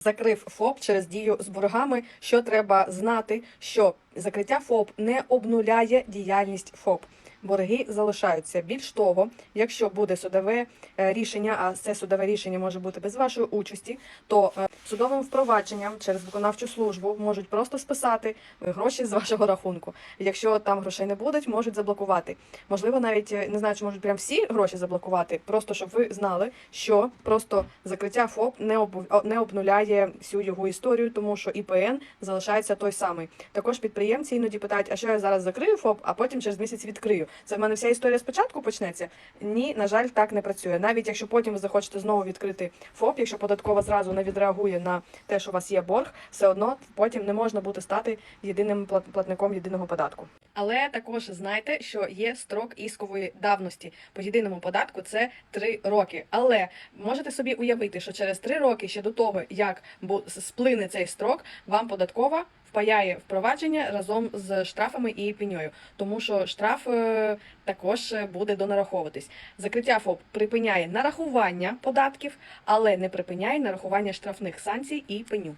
Закрив ФОП через дію з боргами. Що треба знати, що закриття ФОП не обнуляє діяльність ФОП. Борги залишаються. Більш того, якщо буде судове е, рішення, а це судове рішення може бути без вашої участі, то е, судовим впровадженням через виконавчу службу можуть просто списати е, гроші з вашого рахунку. Якщо там грошей не будуть, можуть заблокувати. Можливо, навіть не знаю, чи можуть прям всі гроші заблокувати, просто щоб ви знали, що просто закриття ФОП не обу- о, не обнуляє всю його історію, тому що ІПН залишається той самий. Також підприємці іноді питають, а що я зараз закрию ФОП, а потім через місяць відкрию. Це в мене вся історія спочатку почнеться. Ні, на жаль, так не працює. Навіть якщо потім ви захочете знову відкрити ФОП, якщо податкова зразу не відреагує на те, що у вас є борг, все одно потім не можна буде стати єдиним плат- платником єдиного податку. Але також знайте, що є строк іскової давності по єдиному податку це 3 роки. Але можете собі уявити, що через 3 роки ще до того, як сплине цей строк, вам податкова впаяє впровадження разом з штрафами і пеньою, тому що штраф е, також е, буде донараховуватись. Закриття ФОП припиняє нарахування податків, але не припиняє нарахування штрафних санкцій і пеню.